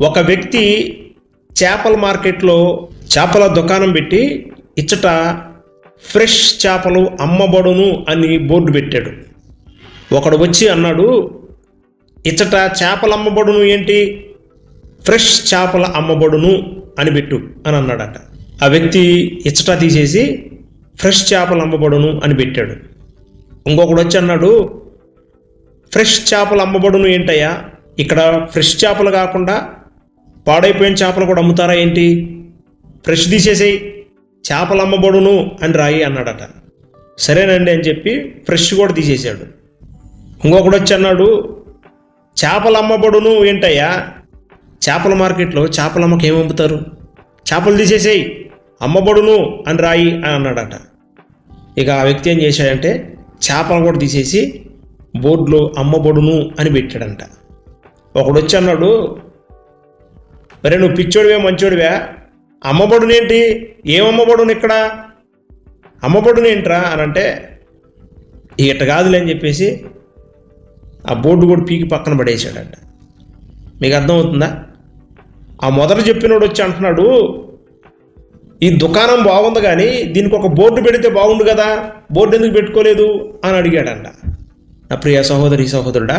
ఒక వ్యక్తి చేపల మార్కెట్లో చేపల దుకాణం పెట్టి ఇచ్చట ఫ్రెష్ చేపలు అమ్మబడును అని బోర్డు పెట్టాడు. ఒకడు వచ్చి అన్నాడు ఇచ్చట చేపలు అమ్మబడును ఏంటి? ఫ్రెష్ చేపల అమ్మబడును అని పెట్టు అని అన్నాడట. ఆ వ్యక్తి ఇచ్చట తీసేసి ఫ్రెష్ చేపలు అమ్మబడును అని పెట్టాడు. ఇంకొకడు వచ్చి అన్నాడు ఫ్రెష్ చేపలు అమ్మబడును ఏంటయ్యా? ఇక్కడ ఫ్రెష్ చేపలు కాకుండా పాడైపోయిన చేపలు కూడా అమ్ముతారా ఏంటి? ఫ్రెష్ తీసేసేయి. చేపలు అమ్మబడును అని రాయి అన్నాడట. సరేనండి అని చెప్పి ఫ్రెష్ కూడా తీసేశాడు. ఇంకొకడు వచ్చి అన్నాడు చేపలు అమ్మబడును ఏంటయ్యా? చేపల మార్కెట్లో చేపలు అమ్మకి ఏం అమ్ముతారు? చేపలు తీసేసేయి. అమ్మబడును అని రాయి అని అన్నాడట. ఇక ఆ వ్యక్తి ఏం చేశాడంటే చేపలు కూడా తీసేసి బోర్డులో అమ్మబడును అని పెట్టాడంట. ఒకడు వచ్చి అన్నాడు మరి నువ్వు పిచ్చోడివే మంచోడివే? అమ్మబడునేంటి ఏం అమ్మబడును ఇక్కడ? అమ్మబడునేంట్రా అని అంటే ఇట్ట కాదులే అని చెప్పేసి ఆ బోర్డు కూడా పీకి పక్కన పడేసాడంట మీకు అర్థమవుతుందా? ఆ మొదట చెప్పినోడు వచ్చి అంటున్నాడు ఈ దుకాణం బాగుంది కానీ దీనికి ఒక బోర్డు పెడితే బాగుండు కదా బోర్డు ఎందుకు పెట్టుకోలేదు? అని అడిగాడంట. నా ప్రియ సహోదరి సహోదరుడా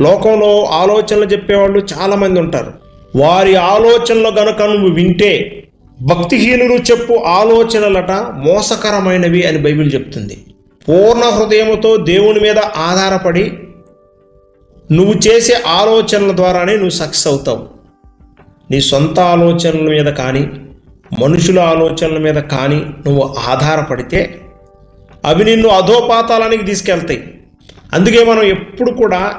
లోకంలో ఆలోచనలు చెప్పేవాళ్ళు చాలామంది ఉంటారు. వారి ఆలోచనలు గనుక నువ్వు వింటే భక్తిహీనులు చెప్పు ఆలోచనలట మోసకరమైనవి అని బైబిల్ చెప్తుంది. పూర్ణ హృదయముతో దేవుని మీద ఆధారపడి నువ్వు చేసే ఆలోచనల ద్వారానే నువ్వు సక్సెస్ అవుతావు. నీ సొంత ఆలోచనల మీద కానీ మనుషుల ఆలోచనల మీద కానీ నువ్వు ఆధారపడితే అవి నిన్ను అధోపాతాలానికి తీసుకెళ్తాయి. అందుకే మనం ఎప్పుడు కూడా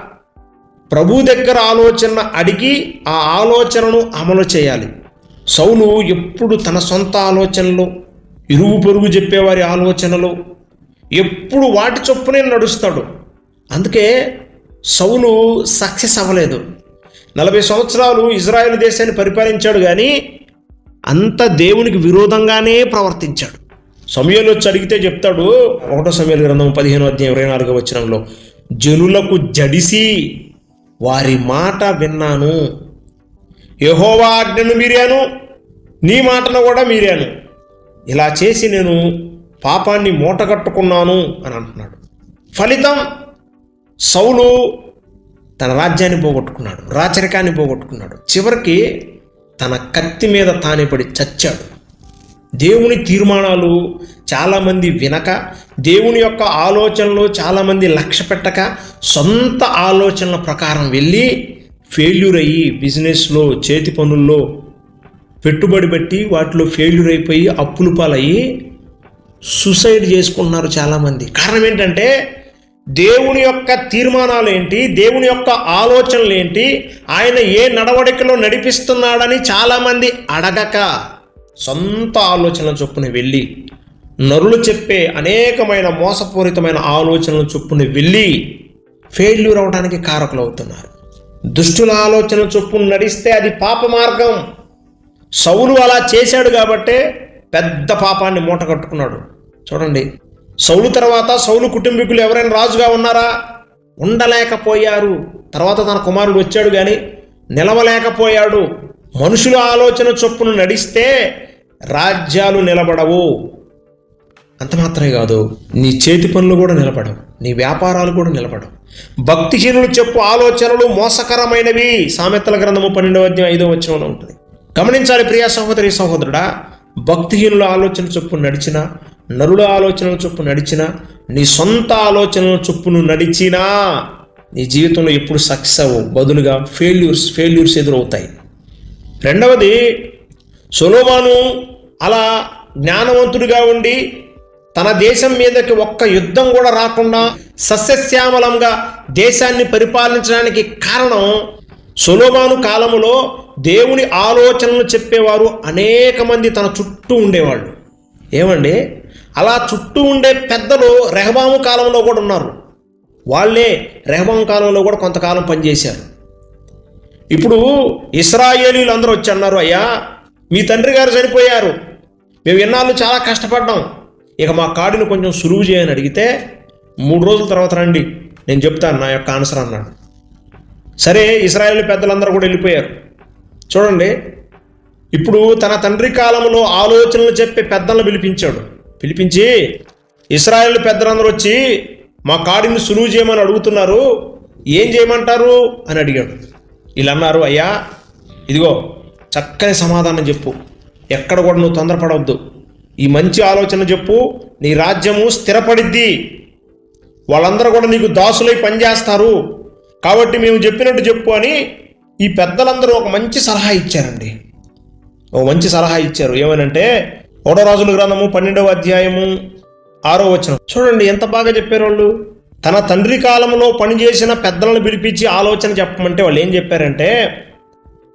ప్రభు దగ్గర ఆలోచన అడిగి ఆ ఆలోచనను అమలు చేయాలి. సౌలు ఎప్పుడు తన సొంత ఆలోచనలు ఇరుగు పొరుగు చెప్పేవారి ఆలోచనలు ఎప్పుడు వాటి చొప్పునే నడుస్తాడు. అందుకే సౌలు సక్సెస్ అవ్వలేదు. నలభై సంవత్సరాలు ఇజ్రాయెల్ దేశాన్ని పరిపాలించాడు కానీ అంత దేవునికి విరోధంగానే ప్రవర్తించాడు. సమయంలో వచ్చి అడిగితే చెప్తాడు ఒకటో సమయాల గ్రంథం పదిహేను అధ్యాయం ఇరవై నాలుగో వచ్చినంలో జనులకు జడిసి వారి మాట విన్నాను. యహోవా ఆజ్ఞను మీరాను నీ మాటను కూడా మీరాను. ఇలా చేసి నేను పాపాన్ని మూటగట్టుకున్నాను అని అంటున్నాడు. ఫలితం సౌలు తన రాజ్యాన్ని పోగొట్టుకున్నాడు రాచరికాన్ని పోగొట్టుకున్నాడు. చివరికి తన కత్తి మీద తానే పడి చచ్చాడు. దేవుని తీర్మానాలు చాలామంది వినక దేవుని యొక్క ఆలోచనలు చాలామంది లక్ష్య పెట్టక సొంత ఆలోచనల ప్రకారం వెళ్ళి ఫెయిల్యూర్ అయ్యి బిజినెస్లో చేతి పనుల్లో పెట్టుబడి పెట్టి వాటిలో ఫెయిల్యూర్ అయిపోయి అప్పులు పాలయ్యి సుసైడ్ చేసుకుంటున్నారు చాలామంది. కారణం ఏంటంటే దేవుని యొక్క తీర్మానాలు ఏంటి దేవుని యొక్క ఆలోచనలు ఏంటి ఆయన ఏ నడవడికలో నడిపిస్తున్నాడని చాలామంది అడగక సొంత ఆలోచనల చొప్పున వెళ్ళి నరులు చెప్పే అనేకమైన మోసపూరితమైన ఆలోచనల చొప్పున వెళ్ళి ఫెయిల్యూర్ అవడానికి కారకులు అవుతున్నారు దుష్టుల ఆలోచన చొప్పున నడిస్తే అది పాప మార్గం. సౌలు అలా చేశాడు కాబట్టే పెద్ద పాపాన్ని మూట కట్టుకున్నాడు. చూడండి సౌలు తర్వాత సౌలు కుటుంబీకులు ఎవరైనా రాజుగా ఉన్నారా? ఉండలేకపోయారు. తర్వాత తన కుమారుడు వచ్చాడు కానీ నిలవలేకపోయాడు. మనుషుల ఆలోచన చొప్పున నడిస్తే రాజ్యాలు నిలబడవు. అంత మాత్రమే కాదు నీ చేతి పనులు కూడా నిలబడవు నీ వ్యాపారాలు కూడా నిలబడవు. భక్తిహీనులు చెప్పు ఆలోచనలు మోసకరమైనవి. సామెతల గ్రంథము పన్నెండవ అధ్యాయం ఐదో వచనంలో ఉంటుంది. గమనించాలి ప్రియా సహోదరి సహోదరుడా భక్తిహీనుల ఆలోచన చొప్పున నడిచిన నరుల ఆలోచనల చొప్పు నడిచినా నీ సొంత ఆలోచనల చొప్పును నడిచినా నీ జీవితంలో ఎప్పుడు సక్సెస్ అవ్వవు. బదులుగా ఫెయిల్యూర్స్ ఫెయిల్యూర్స్ ఎదురవుతాయి. రెండవది సొలోమాను అలా జ్ఞానవంతుడిగా ఉండి తన దేశం మీదకి ఒక్క యుద్ధం కూడా రాకుండా సస్యశ్యామలంగా దేశాన్ని పరిపాలించడానికి కారణం సొలోమాను కాలములో దేవుని ఆలోచనలు చెప్పేవారు అనేక మంది తన చుట్టూ ఉండేవాళ్ళు. ఏమండి? అలా చుట్టూ ఉండే పెద్దలు రెహబాము కాలంలో కూడా ఉన్నారు. వాళ్ళే రెహబాము కాలంలో కూడా కొంతకాలం పనిచేశారు. ఇప్పుడు ఇస్రాయేలీలు అందరూ వచ్చి అన్నారు అయ్యా మీ తండ్రి గారు చనిపోయారు. మేము ఎన్నాళ్ళు చాలా కష్టపడ్డాం. ఇక మా కాడిని కొంచెం సులువు చేయని అడిగితే మూడు రోజుల తర్వాత రండి నేను చెప్తాను నా యొక్క ఆన్సర్ అన్నాడు. సరే ఇస్రాయేల్ పెద్దలందరూ కూడా వెళ్ళిపోయారు. చూడండి ఇప్పుడు తన తండ్రి కాలంలో ఆలోచనలు చెప్పే పెద్దలను పిలిపించాడు. పిలిపించి ఇస్రాయేల్ పెద్దలందరూ వచ్చి మా కాడిని సులువు చేయమని అడుగుతున్నారు. ఏం చేయమంటారు? అని అడిగాడు. వీళ్ళు అన్నారు అయ్యా ఇదిగో చక్కని సమాధానం చెప్పు. ఎక్కడ కూడా నువ్వు తొందరపడవద్దు. ఈ మంచి ఆలోచన చెప్పు నీ రాజ్యము స్థిరపడిద్ది. వాళ్ళందరూ కూడా నీకు దాసులై పనిచేస్తారు. కాబట్టి మేము చెప్పినట్టు చెప్పు అని ఈ పెద్దలందరూ ఒక మంచి సలహా ఇచ్చారండి. ఒక మంచి సలహా ఇచ్చారు. ఏమనంటే ఓడరాజుల గ్రంథము పన్నెండవ అధ్యాయము ఆరో వచనం. చూడండి ఎంత బాగా చెప్పారు వాళ్ళు. తన తండ్రి కాలంలో పనిచేసిన పెద్దలను పిలిపించి ఆలోచన చెప్పమంటే వాళ్ళు ఏం చెప్పారంటే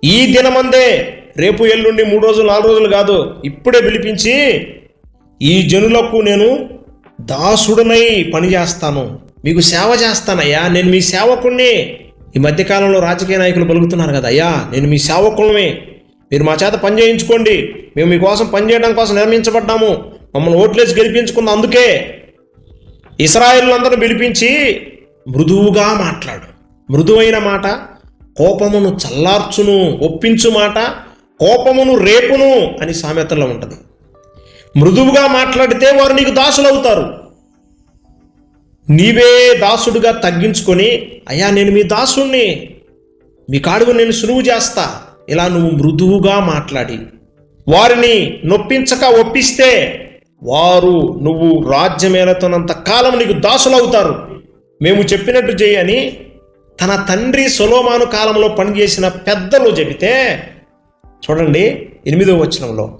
ఈ దినమందే రేపు ఎల్లుండి మూడు రోజులు నాలుగు రోజులు కాదు ఇప్పుడే పిలిపించి ఈ జనులకు నేను దాసుడనై పనిచేస్తాను. మీకు సేవ చేస్తానయ్యా. నేను మీ సేవకుణ్ణి. ఈ మధ్యకాలంలో రాజకీయ నాయకులు పలుకుతున్నారు కదా అయ్యా నేను మీ సేవకులమే మీరు మా చేత పని చేయించుకోండి. మేము మీకోసం పనిచేయడం కోసం నిర్మించబడ్డాము. మమ్మల్ని ఓట్లేసి గెలిపించుకుందాం. అందుకే ఇస్రాయేళ్ళందరూ పిలిపించి మృదువుగా మాట్లాడు. మృదువైన మాట కోపమును చల్లార్చును ఒప్పించు మాట కోపమును రేపును అని సామెతలో ఉంటుంది. మృదువుగా మాట్లాడితే వారు నీకు దాసులు అవుతారు నీవే దాసుడుగా తగ్గించుకొని అయ్యా నేను మీ దాసుణ్ణి. మీ కాడుగు నేను సులువు చేస్తా. ఇలా నువ్వు మృదువుగా మాట్లాడి వారిని నొప్పించక ఒప్పిస్తే వారు నువ్వు రాజ్యమేలతోనంత కాలం నీకు దాసులవుతారు. మేము చెప్పినట్టు చేయని తన తండ్రి సొలోమాను కాలంలో పనిచేసిన పెద్దలు చెబితే చూడండి ఎనిమిదో వచనంలో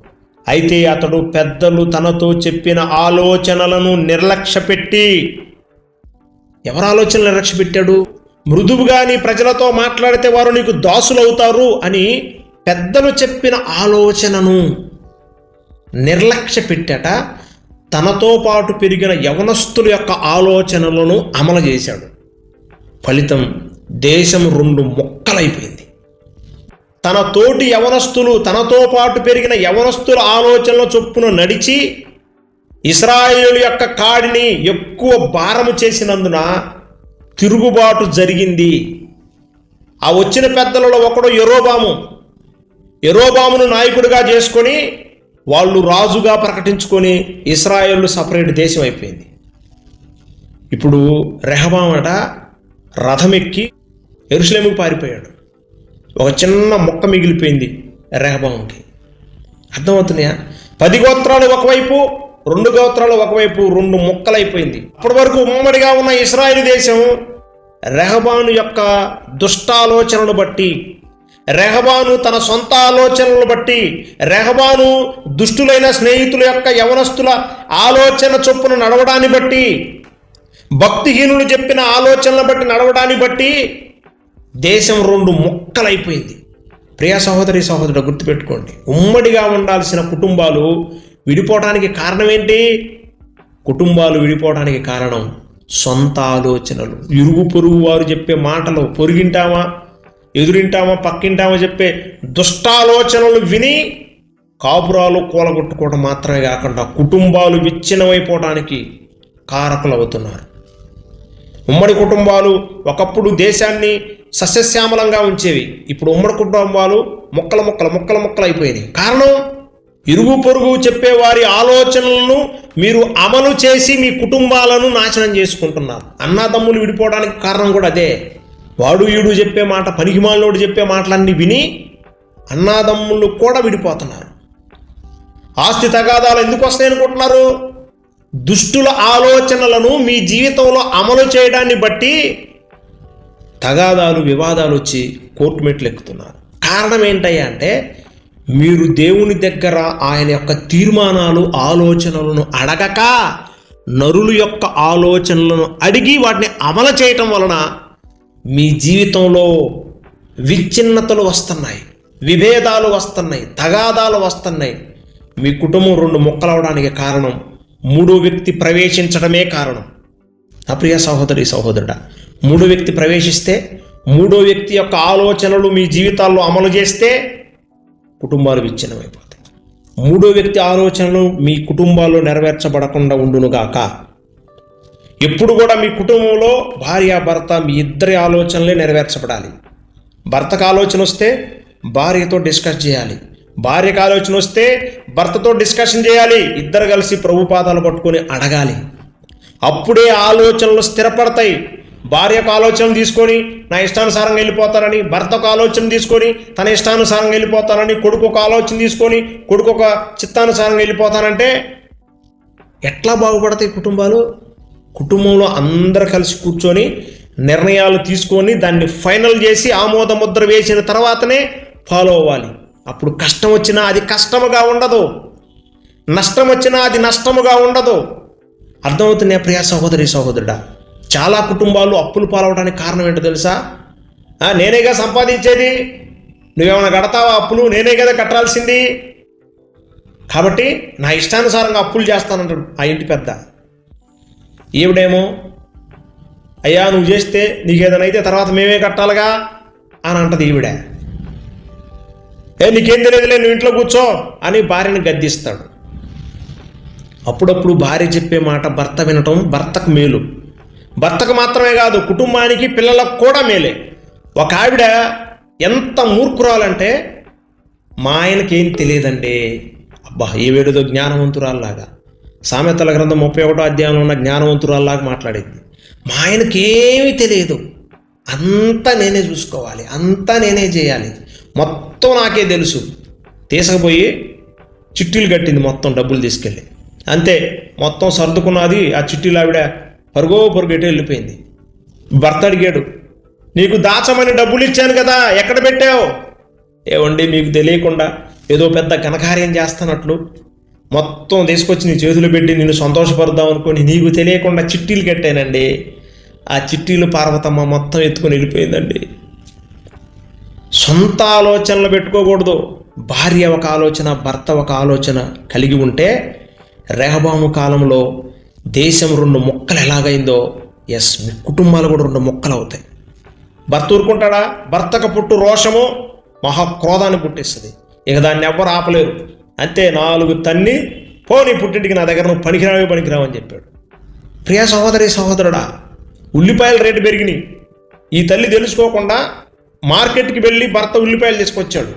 అయితే అతడు పెద్దలు తనతో చెప్పిన ఆలోచనలను నిర్లక్ష్యపెట్టి ఎవరు ఆలోచనలు నిర్లక్ష్య పెట్టాడు మృదువుగా నీ ప్రజలతో మాట్లాడితే వారు నీకు దాసులవుతారు అని పెద్దలు చెప్పిన ఆలోచనను నిర్లక్ష్య పెట్టట తనతో పాటు పెరిగిన యవనస్తుల యొక్క ఆలోచనలను అమలు చేశాడు. ఫలితం దేశం రెండు మొక్కలైపోయింది. తన తోటి యవనస్తులు తనతో పాటు పెరిగిన యవనస్తుల ఆలోచనల చొప్పున నడిచి ఇస్రాయేలు యొక్క కాడిని ఎక్కువ భారము చేసినందున తిరుగుబాటు జరిగింది. ఆ వచ్చిన పెద్దలలో ఒకడు ఎరోబాము ఎరోబామును నాయకుడిగా చేసుకొని వాళ్ళు రాజుగా ప్రకటించుకొని ఇస్రాయేల్ సపరేట్ దేశం అయిపోయింది. ఇప్పుడు రెహబామట రథమెక్కి ఎరుసలేముకు పారిపోయాడు. ఒక చిన్న మొక్క మిగిలిపోయింది రెహబాంకి. అర్థమవుతున్నాయా? పది గోత్రాలు ఒకవైపు రెండు గోత్రాలు ఒకవైపు రెండు మొక్కలైపోయింది. అప్పటి వరకు ఉమ్మడిగా ఉన్న ఇస్రాయేల్ దేశం రెహబాను యొక్క దుష్టాలోచనను బట్టి రెహబాను తన సొంత ఆలోచనలను బట్టి రెహబాను దుష్టులైన స్నేహితుల యొక్క యవనస్తుల ఆలోచన చొప్పున నడవడాన్ని బట్టి భక్తిహీనులు చెప్పిన ఆలోచనలు బట్టి నడవడాన్ని బట్టి దేశం రెండు ముక్కలైపోయింది. ప్రియ సహోదరి సహోదరుడు గుర్తుపెట్టుకోండి ఉమ్మడిగా ఉండాల్సిన కుటుంబాలు విడిపోవడానికి కారణం ఏంటి కుటుంబాలు విడిపోవడానికి కారణం సొంత ఆలోచనలు. ఇరుగు పొరుగు వారు చెప్పే మాటలు పొరిగింటామా? ఎదురింటామో పక్కింటామో చెప్పే దుష్టాలోచనలు విని కాపురాలు కూలగొట్టుకోవడం మాత్రమే కాకుండా కుటుంబాలు విచ్ఛిన్నమైపోవడానికి కారకులు అవుతున్నారు ఉమ్మడి కుటుంబాలు ఒకప్పుడు దేశాన్ని సస్యశ్యామలంగా ఉంచేవి. ఇప్పుడు ఉమ్మడి కుటుంబాలు మొక్కల మొక్కల మొక్కల మొక్కలు అయిపోయినాయి. కారణం ఇరుగు పొరుగు చెప్పే వారి ఆలోచనలను మీరు అమలు చేసి మీ కుటుంబాలను నాశనం చేసుకుంటున్నారు. అన్నదమ్ములు విడిపోవడానికి కారణం కూడా అదే. వాడు ఈడు చెప్పే మాట పనికిమాలోడు చెప్పే మాటలన్నీ విని అన్నాదమ్ములు కూడా విడిపోతున్నారు. ఆస్తి తగాదాలు ఎందుకు వస్తాయి అనుకుంటున్నారు? దుష్టుల ఆలోచనలను మీ జీవితంలో అమలు చేయడాన్ని బట్టి తగాదాలు వివాదాలు వచ్చి కోర్టు మెట్లు ఎక్కుతున్నారు. కారణం ఏంటయ్యా అంటే మీరు దేవుని దగ్గర ఆయన యొక్క తీర్మానాలు ఆలోచనలను అడగక నరుల యొక్క ఆలోచనలను అడిగి వాటిని అమలు చేయటం వలన మీ జీవితంలో విచ్ఛిన్నతలు వస్తున్నాయి విభేదాలు వస్తున్నాయి తగాదాలు వస్తున్నాయి. మీ కుటుంబం రెండు మొక్కలవడానికి కారణం మూడో వ్యక్తి ప్రవేశించడమే కారణం. అప్రియ ప్రియ సహోదరి సహోదరుడ మూడో వ్యక్తి ప్రవేశిస్తే మూడో వ్యక్తి యొక్క ఆలోచనలు మీ జీవితాల్లో అమలు చేస్తే కుటుంబాలు విచ్ఛిన్నమైపోతాయి. మూడో వ్యక్తి ఆలోచనలు మీ కుటుంబాల్లో నెరవేర్చబడకుండా ఉండునుగాక. ఎప్పుడు కూడా మీ కుటుంబంలో భార్య భర్త మీ ఇద్దరి ఆలోచనలే నెరవేర్చబడాలి. భర్తకు ఆలోచన వస్తే భార్యతో డిస్కస్ చేయాలి. భార్యకు ఆలోచన వస్తే భర్తతో డిస్కషన్ చేయాలి. ఇద్దరు కలిసి ప్రభు పాదాలు పట్టుకొని అడగాలి. అప్పుడే ఆలోచనలు స్థిరపడతాయి. భార్యకు ఆలోచన తీసుకొని నా ఇష్టానుసారంగా వెళ్ళిపోతానని భర్తకు ఆలోచన తీసుకొని తన ఇష్టానుసారంగా వెళ్ళిపోతానని కొడుకు ఒక ఆలోచన తీసుకొని కొడుకు ఒక చిత్తానుసారంగా వెళ్ళిపోతానంటే ఎట్లా బాగుపడతాయి కుటుంబాలు? కుటుంబంలో అందరు కలిసి కూర్చొని నిర్ణయాలు తీసుకొని దాన్ని ఫైనల్ చేసి ఆమోద ముద్ర వేసిన తర్వాతనే ఫాలో అవ్వాలి. అప్పుడు కష్టం వచ్చినా అది కష్టముగా ఉండదు. నష్టం వచ్చినా అది నష్టముగా ఉండదు. అర్థమవుతున్నాయి ప్రియా సహోదరి సహోదరుడా? చాలా కుటుంబాలు అప్పులు పాలవడానికి కారణం ఏంటో తెలుసా? నేనేగా సంపాదించేది. నువ్వేమైనా కడతావా అప్పులు? నేనే కదా కట్టాల్సింది. కాబట్టి నా ఇష్టానుసారంగా అప్పులు చేస్తానంటాడు ఆ ఇంటి పెద్ద. ఈవిడేమో అయ్యా నువ్వు చేస్తే నీకు ఏదైనా అయితే తర్వాత మేమే కట్టాలిగా అని అంటది ఈవిడ. ఏ నీకేం తెలియదులే నువ్వు ఇంట్లో కూర్చో అని భార్యని గద్దిస్తాడు. అప్పుడప్పుడు భార్య చెప్పే మాట భర్త వినటం భర్తకు మేలు. భర్తకు మాత్రమే కాదు కుటుంబానికి పిల్లలకు కూడా మేలే. ఒక ఆవిడ ఎంత మూర్ఖురాలంటే మా ఆయనకేం తెలియదండి. అబ్బా ఏ వేడుదో జ్ఞానవంతురాల్లాగా. సామెతల గ్రంథం ముప్పై ఒకటో అధ్యాయంలో ఉన్న జ్ఞానవంతురాల్లాగా మాట్లాడింది. మా ఆయనకేమీ తెలియదు. అంతా నేనే చూసుకోవాలి. అంతా నేనే చేయాలి. మొత్తం నాకే తెలుసు. తీసుకుపోయి చిట్టీలు కట్టింది మొత్తం డబ్బులు తీసుకెళ్ళి. అంతే. మొత్తం సర్దుకున్నది ఆ చిట్టీలు ఆవిడ పరుగో పరుగెటు వెళ్ళిపోయింది. భర్త అడిగాడు నీకు దాచమని డబ్బులు ఇచ్చాను కదా ఎక్కడ పెట్టావు? ఏవండి మీకు తెలియకుండా ఏదో పెద్ద ఘనకార్యం చేస్తానట్లు మొత్తం తీసుకొచ్చి నీ చేతులు పెట్టి నిన్ను సంతోషపడదాం అనుకుని నీకు తెలియకుండా చిట్టీలు కట్టానండి. ఆ చిట్టీలు పార్వతమ్మ మొత్తం ఎత్తుకొని వెళ్ళిపోయిందండి. సొంత ఆలోచనలు పెట్టుకోకూడదు. భార్య ఒక ఆలోచన భర్త ఒక ఆలోచన కలిగి ఉంటే రేహబాము కాలంలో దేశం రెండు మొక్కలు ఎలాగైందో ఎస్ మీ కుటుంబాలు కూడా రెండు మొక్కలు అవుతాయి. భర్త ఊరుకుంటాడా? భర్తకు పుట్టు రోషము మహాక్రోధాన్ని పుట్టిస్తుంది. ఇక దాన్ని ఎవ్వరు ఆపలేరు. అంతే నాలుగు తన్ని పోనీ పుట్టింటికి నా దగ్గర నువ్వు పనికిరావే పనికిరావు అని చెప్పాడు. ప్రియ సహోదరి సహోదరుడా ఉల్లిపాయల రేటు పెరిగినాయి. ఈ తల్లి తెలుసుకోకుండా మార్కెట్కి వెళ్ళి భర్త ఉల్లిపాయలు తీసుకొచ్చాడు.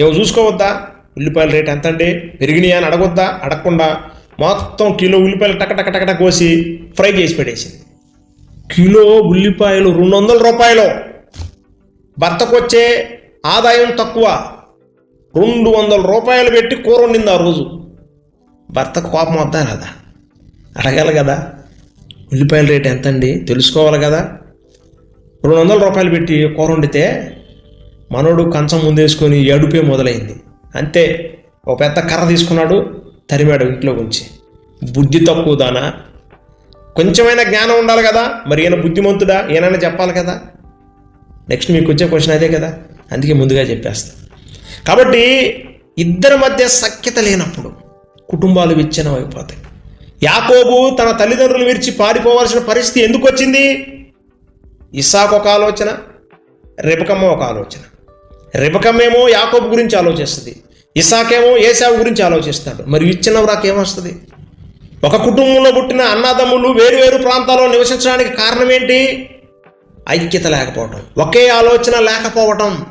ఏమో చూసుకోవద్దా? ఉల్లిపాయల రేట్ ఎంత అండి పెరిగినాయి అని అడగొద్దా? అడగకుండా మొత్తం కిలో ఉల్లిపాయలు టక టక టక టక కోసి ఫ్రై చేసి పెట్టేసింది. కిలో ఉల్లిపాయలు రెండు వందల రూపాయలు. భర్తకు వచ్చే ఆదాయం తక్కువ. రెండు వందల రూపాయలు పెట్టి కూర వండింది ఆ రోజు. భర్తకు కోపం వద్దా రాదా? అడగాలి కదా. ఉల్లిపాయల రేటు ఎంత అండి తెలుసుకోవాలి కదా. రెండు వందల రూపాయలు పెట్టి కూర వండితే మనోడు కంచం ముందేసుకొని ఏడుపే మొదలైంది. అంతే ఒక పెద్ద కర్ర తీసుకున్నాడు తరిమాడు ఇంట్లో ఉంచి బుద్ధి తక్కువ దానా? కొంచెమైనా జ్ఞానం ఉండాలి కదా. మరి ఈయన బుద్ధిమంతుడా? ఏనైనా చెప్పాలి కదా. నెక్స్ట్ మీకు వచ్చే క్వశ్చన్ అదే కదా. అందుకే ముందుగా చెప్పేస్తాను కాబట్టి ఇద్దరి మధ్య సఖ్యత లేనప్పుడు కుటుంబాలు విచ్ఛిన్నం అయిపోతాయి యాకోబు తన తల్లిదండ్రులు విరిచి పారిపోవాల్సిన పరిస్థితి ఎందుకు వచ్చింది? ఇసాక్ ఒక ఆలోచన రిబకమ్మ ఒక ఆలోచన. రిబకమ్మేమో యాకోబు గురించి ఆలోచిస్తుంది ఇసాకేమో ఏసావు గురించి ఆలోచిస్తాడు. మరి విచ్ఛిన్నం ఏమొస్తుంది? ఒక కుటుంబంలో పుట్టిన అన్నదమ్ములు వేరు వేరు ప్రాంతాల్లో నివసించడానికి కారణం ఏంటి? ఐక్యత లేకపోవటం. ఒకే ఆలోచన లేకపోవటం.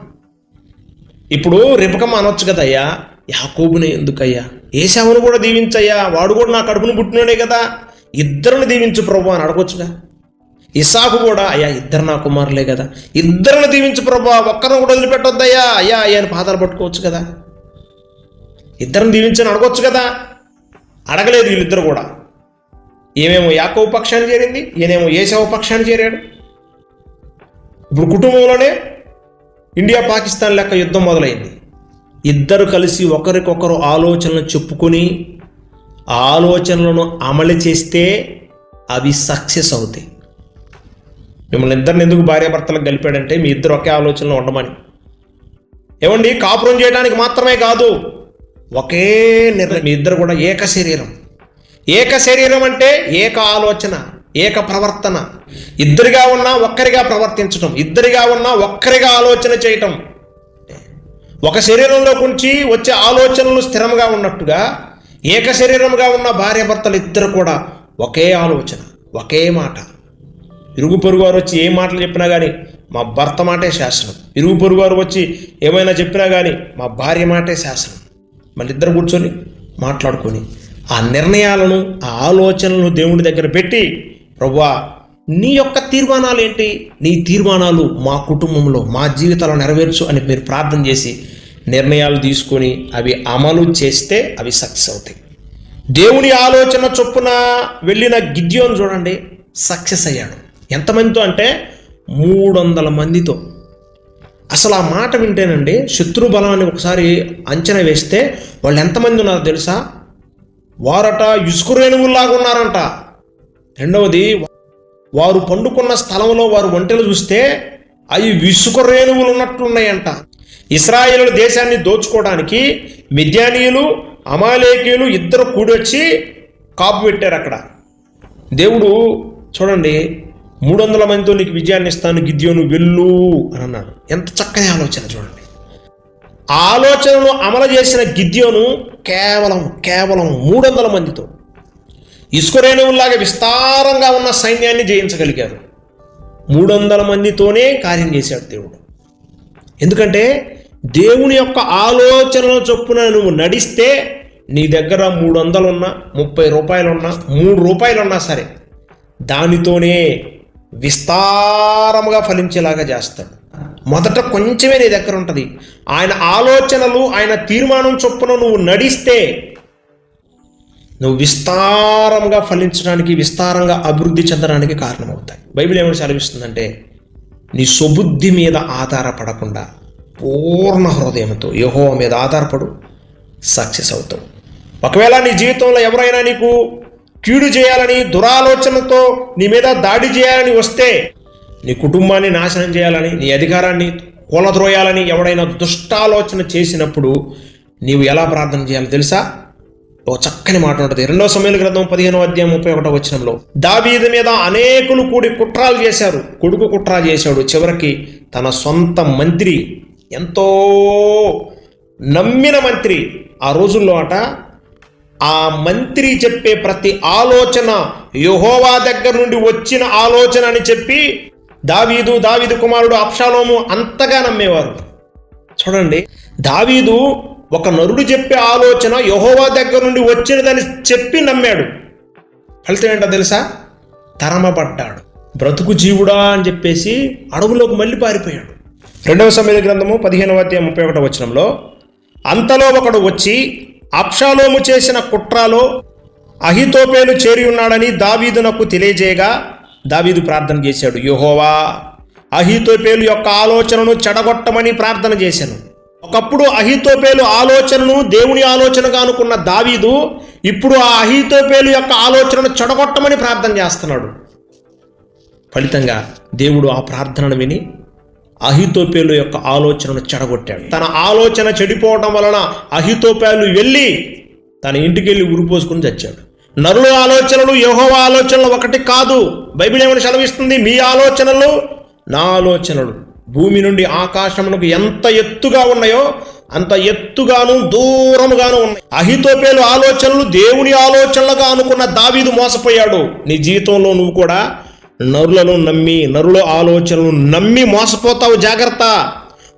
ఇప్పుడు రిపకమ్మ అనొచ్చు కదయ్యా? యాకోబుని ఎందుకయ్యా? ఏసావును కూడా దీవించయ్యా. వాడు కూడా నా కడుపును పుట్టినాడే కదా. ఇద్దరిని దీవించు ప్రభు అని అడగొచ్చుగా? ఇసాకు కూడా అయ్యా ఇద్దరు నా కుమారులే కదా. ఇద్దరిని దీవించు ప్రభు ఒక్కరిని కూడా వదిలిపెట్టొద్దయ్యా. అయ్యా అయ్యా అని పాదాలు పట్టుకోవచ్చు కదా? ఇద్దరిని దీవించని అడగొచ్చు కదా? అడగలేదు వీళ్ళిద్దరు కూడా. ఏమేమో యాకోబు పక్షాన్ని చేరింది ఈయనేమో ఏసావు పక్షాన్ని చేరాడు. ఇప్పుడు కుటుంబంలోనే ఇండియా పాకిస్తాన్ లెక్క యుద్ధం మొదలైంది. ఇద్దరు కలిసి ఒకరికొకరు ఆలోచనలు చెప్పుకొని ఆలోచనలను అమలు చేస్తే అవి సక్సెస్ అవుతాయి. మిమ్మల్ని ఇద్దరిని ఎందుకు భార్యాభర్తలకు కలిపాడంటే మీ ఇద్దరు ఒకే ఆలోచనలో ఉండమని. ఏమండి కాపురం చేయడానికి మాత్రమే కాదు ఒకే నిర్ణయం మీ ఇద్దరు కూడా ఏక శరీరం ఏక శరీరం అంటే ఏక ఆలోచన. ఏక ప్రవర్తన ఇద్దరిగా ఉన్నా ఒక్కరిగా ప్రవర్తించటం ఇద్దరిగా ఉన్నా ఒక్కరిగా ఆలోచన చేయటం. ఒక శరీరంలో నుంచి వచ్చే ఆలోచనలు స్థిరంగా ఉన్నట్టుగా ఏక శరీరంగా ఉన్న భార్యాభర్తలు ఇద్దరు కూడా ఒకే ఆలోచన ఒకే మాట. ఇరుగు పొరుగు వారు వచ్చి ఏ మాటలు చెప్పినా కానీ మా భర్త మాటే శాసనం. ఇరుగు పొరుగు వారు వచ్చి ఏమైనా చెప్పినా కానీ మా భార్య మాటే శాసనం. మళ్ళీ ఇద్దరు కూర్చొని మాట్లాడుకొని ఆ నిర్ణయాలను ఆ ఆలోచనలను దేవుడి దగ్గర పెట్టి ప్రభువా నీ యొక్క తీర్మానాలు ఏంటి? నీ తీర్మానాలు మా కుటుంబంలో మా జీవితాలు నెరవేర్చు అని మీరు ప్రార్థన చేసి నిర్ణయాలు తీసుకొని అవి అమలు చేస్తే అవి సక్సెస్ అవుతాయి. దేవుని ఆలోచన చొప్పున వెళ్ళిన గిద్యోన్ చూడండి సక్సెస్ అయ్యాడు. ఎంతమందితో అంటే మూడు వందల మందితో. అసలు ఆ మాట వింటేనండి శత్రు బలాన్ని ఒకసారి అంచనా వేస్తే వాళ్ళు ఎంతమంది ఉన్నారో తెలుసా? వారట ఇసుక రేణువుల్లాగా ఉన్నారంట. రెండవది వారు పండుకున్న స్థలంలో వారు ఒంటెలు చూస్తే అవి విసుక రేణువులు ఉన్నట్లున్నాయంట ఇస్రాయేలు దేశాన్ని దోచుకోవడానికి మిద్యానీయులు అమాలేకీయులు ఇద్దరు కూడొచ్చి కాపు పెట్టారు అక్కడ. దేవుడు చూడండి మూడు వందల మందితో నీకు విజయాన్ని ఇస్తాను గిద్యోను వెళ్ళు అని అన్నాడు. ఎంత చక్కని ఆలోచన చూడండి. ఆలోచనను అమలు చేసిన గిద్యోను కేవలం కేవలం మూడు వందల మందితో ఇసుకరేణువులాగా విస్తారంగా ఉన్న సైన్యాన్ని జయించగలిగారు. మూడు వందల మందితోనే కార్యం చేశాడు దేవుడు. ఎందుకంటే దేవుని యొక్క ఆలోచనల చొప్పున నువ్వు నడిస్తే నీ దగ్గర మూడు వందలున్నా ముప్పై రూపాయలున్నా మూడు రూపాయలున్నా సరే దానితోనే విస్తారముగా ఫలించేలాగా చేస్తాడు. మొదట కొంచెమే నీ దగ్గర ఉంటుంది. ఆయన ఆలోచనలు ఆయన తీర్మానం చొప్పున నువ్వు నడిస్తే నువ్వు విస్తారంగా ఫలించడానికి విస్తారంగా అభివృద్ధి చెందడానికి కారణమవుతాయి. బైబిల్ ఏమైనా సెలవిస్తుందంటే నీ సుబుద్ధి మీద ఆధారపడకుండా పూర్ణ హృదయంతో యహో మీద ఆధారపడు సక్సెస్ అవుతావు. ఒకవేళ నీ జీవితంలో ఎవరైనా నీకు కీడు చేయాలని దురాలోచనతో నీ మీద దాడి చేయాలని వస్తే నీ కుటుంబాన్ని నాశనం చేయాలని నీ అధికారాన్ని కూలద్రోయాలని ఎవడైనా దుష్టాలోచన చేసినప్పుడు నీవు ఎలా ప్రార్థన చేయాలో తెలుసా? ఒక చక్కని మాట ఉంటుంది. రెండవ సమయాల గ్రంథం పదిహేనో అధ్యాయం ముప్పై ఒకటో వచనంలో దావీదు మీద అనేకులు కూడి కుట్రాలు చేశారు. కొడుకు కుట్ర చేశాడు. చివరికి తన సొంత మంత్రి ఎంతో నమ్మిన మంత్రి ఆ రోజుల్లో అట ఆ మంత్రి చెప్పే ప్రతి ఆలోచన యహోవా దగ్గర నుండి వచ్చిన ఆలోచన అని చెప్పి దావీదు దావీదు కుమారుడు అప్షాలోము అంతగా నమ్మేవారు. చూడండి దావీదు ఒక నరుడు చెప్పే ఆలోచన యహోవా దగ్గర నుండి వచ్చినదని చెప్పి నమ్మాడు. ఫలితం ఏంటో తెలుసా? తరమబడ్డాడు. బ్రతుకు జీవుడా అని చెప్పేసి అడవులోకి మళ్ళీ పారిపోయాడు. రెండవ సమయ గ్రంథము పదిహేనవ అధ్యాయం ముప్పై ఒకటో వచనంలో అంతలో ఒకడు వచ్చి అప్షాలోము చేసిన కుట్రలో అహితోపేలు చేరి ఉన్నాడని దావీదునకు తెలియజేయగా దావీదు ప్రార్థన చేశాడు యహోవా అహితోపేలు యొక్క ఆలోచనను చెడగొట్టమని ప్రార్థన చేశాను. ఒకప్పుడు అహితోపేలు ఆలోచనను దేవుని ఆలోచనగా అనుకున్న దావీదు ఇప్పుడు ఆ అహితోపేలు యొక్క ఆలోచనను చెడగొట్టమని ప్రార్థన చేస్తున్నాడు. ఫలితంగా దేవుడు ఆ ప్రార్థనను విని అహితోపేలు యొక్క ఆలోచనను చెడగొట్టాడు. తన ఆలోచన చెడిపోవడం వలన అహితోపేలు వెళ్ళి తన ఇంటికి వెళ్ళి ఉరిపోసుకుని చచ్చాడు. నరుల ఆలోచనలు యహోవ ఆలోచనలు ఒకటి కాదు. బైబిల్ ఏమైనా సెలవిస్తుంది? మీ ఆలోచనలు నా ఆలోచనలు. భూమి నుండి ఆకాశమునకు ఎంత ఎత్తుగా ఉన్నాయో అంత ఎత్తుగాను దూరముగాను ఉన్నాయి. అహితోపేలు ఆలోచనలు దేవుని ఆలోచనలుగా అనుకున్న దావీదు మోసపోయాడు. నీ జీవితంలో నువ్వు కూడా నరులను నమ్మి నరుల ఆలోచనలు నమ్మి మోసపోతావు జాగ్రత్త.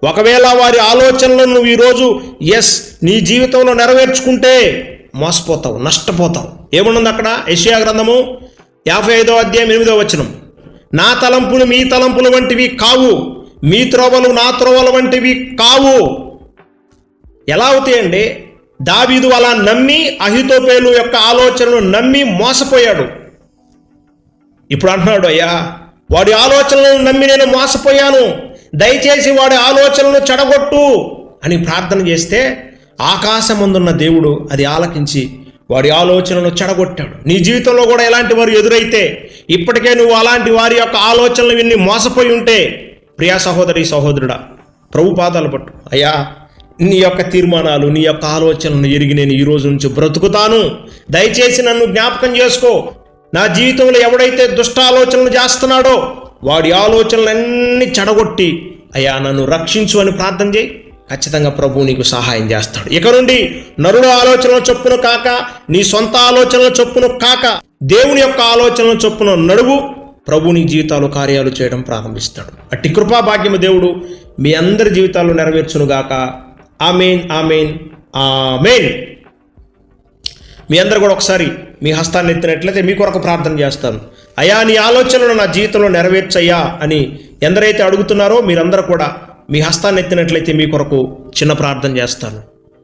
ఒకవేళ వారి ఆలోచనలను నువ్వు ఈరోజు ఎస్ నీ జీవితంలో నెరవేర్చుకుంటే మోసపోతావు నష్టపోతావు. ఏమున్నది అక్కడ? యెషయా గ్రంథము యాభై ఐదో అధ్యాయం ఎనిమిదో వచనం. నా తలంపులు మీ తలంపులు వంటివి కావు. మీ త్రోవలు నా త్రోవలు వంటివి కావు. ఎలా అవుతాయండి దావీదు అలా నమ్మి అహితోపేలు యొక్క ఆలోచనలు నమ్మి మోసపోయాడు. ఇప్పుడు అంటున్నాడు అయ్యా వాడి ఆలోచనలను నమ్మి నేను మోసపోయాను. దయచేసి వాడి ఆలోచనలను చెడగొట్టు అని ప్రార్థన చేస్తే ఆకాశమందున్న దేవుడు అది ఆలకించి వాడి ఆలోచనలను చెడగొట్టాడు. నీ జీవితంలో కూడా ఎలాంటి వారు ఎదురైతే ఇప్పటికే నువ్వు అలాంటి వారి యొక్క ఆలోచనలు విన్ని మోసపోయి ఉంటే ప్రియా సహోదరి సహోదరుడా ప్రభు పాదాలు పట్టు. అయ్యా నీ యొక్క తీర్మానాలు నీ యొక్క ఆలోచనలను ఎరిగి నేను ఈ రోజు నుంచి బ్రతుకుతాను. దయచేసి నన్ను జ్ఞాపకం చేసుకో. నా జీవితంలో ఎవడైతే దుష్ట ఆలోచనలు చేస్తున్నాడో వాడి ఆలోచనలన్నీ చెడగొట్టి అయ్యా నన్ను రక్షించు అని ప్రార్థన చేయి. ఖచ్చితంగా ప్రభు నీకు సహాయం చేస్తాడు. ఇక నుండి నరుడు ఆలోచనల చొప్పున కాక నీ సొంత ఆలోచనల చొప్పున కాక దేవుని యొక్క ఆలోచనల చొప్పున నడువు. ప్రభుని జీవితాలు కార్యాలు చేయడం ప్రారంభిస్తాడు. అట్టి కృపా భాగ్యము దేవుడు మీ అందరి జీవితాల్లో నెరవేర్చునుగాక. Amen amen amen. మీ అందరు కూడా ఒకసారి మీ హస్తాన్ని ఎత్తినట్లయితే మీ కొరకు ప్రార్థన చేస్తాను. అయా నీ ఆలోచనలు నా జీవితంలో నెరవేర్చయ్యా అని ఎందరైతే అడుగుతున్నారో మీరందరూ కూడా మీ హస్తాన్ని ఎత్తినట్లయితే మీ కొరకు చిన్న ప్రార్థన చేస్తాను.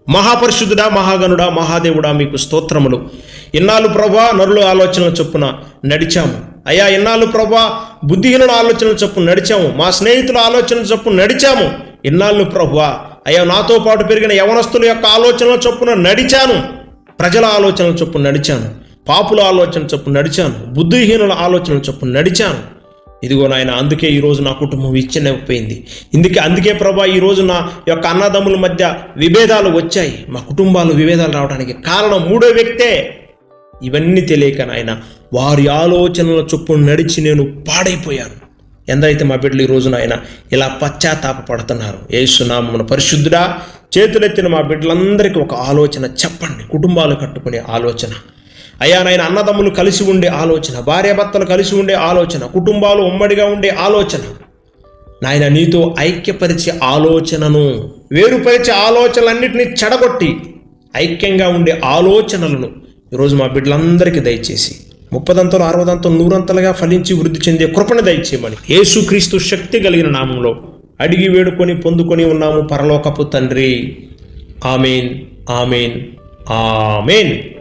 మహాపరిశుద్ధుడా మహాగనుడా మహాదేవుడా మీకు స్తోత్రములు. ఇన్నాళ్ళు ప్రభా నరుల ఆలోచనల చొప్పున నడిచాము. అయ్యా ఇన్నాళ్ళు ప్రభా బుద్ధిహీనుల ఆలోచనలు చొప్పున నడిచాము. మా స్నేహితుల ఆలోచనల చొప్పున నడిచాము. ఇన్నాళ్ళు ప్రభువా అయ్యా నాతో పాటు పెరిగిన యవనస్తుల యొక్క ఆలోచనల చొప్పున నడిచాను. ప్రజల ఆలోచనల చొప్పున నడిచాను. పాపుల ఆలోచన చొప్పున నడిచాను. బుద్ధిహీనుల ఆలోచనల చొప్పున నడిచాను. ఇదిగో నాయన అందుకే ఈరోజు నా కుటుంబం విచ్ఛిన్నమైపోయింది. ఇందుకే అందుకే ప్రభా ఈరోజు నా యొక్క అన్నదమ్ముల మధ్య విభేదాలు వచ్చాయి. మా కుటుంబాలు విభేదాలు రావడానికి కారణం మూడో వ్యక్తే. ఇవన్నీ తెలియక నాయన వారి ఆలోచనల చొప్పున నడిచి నేను పాడైపోయాను. ఎందరైతే మా బిడ్డలు ఈ రోజు నాయన ఇలా పశ్చాత్తాప పడుతున్నారు ఏసునామమున పరిశుద్ధుడా చేతులెత్తిన మా బిడ్డలందరికీ ఒక ఆలోచన చెప్పండి కుటుంబాలు కట్టుకునే ఆలోచన. అయ్యా నాయన అన్నదమ్ములు కలిసి ఉండే ఆలోచన భార్యాభర్తలు కలిసి ఉండే ఆలోచన కుటుంబాలు ఉమ్మడిగా ఉండే ఆలోచన. నాయన నీతో ఐక్యపరిచే ఆలోచనను వేరుపరిచే ఆలోచనలన్నింటినీ చెడగొట్టి ఐక్యంగా ఉండే ఆలోచనలను ఈరోజు మా బిడ్డలందరికీ దయచేసి ముప్పదంతలు అరవదంతలు నూరంతలుగా ఫలించి వృద్ధి చెందే కృపణ దయచేయమని. యేసుక్రీస్తు శక్తి కలిగిన నామంలో అడిగి వేడుకొని పొందుకొని ఉన్నాము పరలోకపు తండ్రి. Amen amen amen.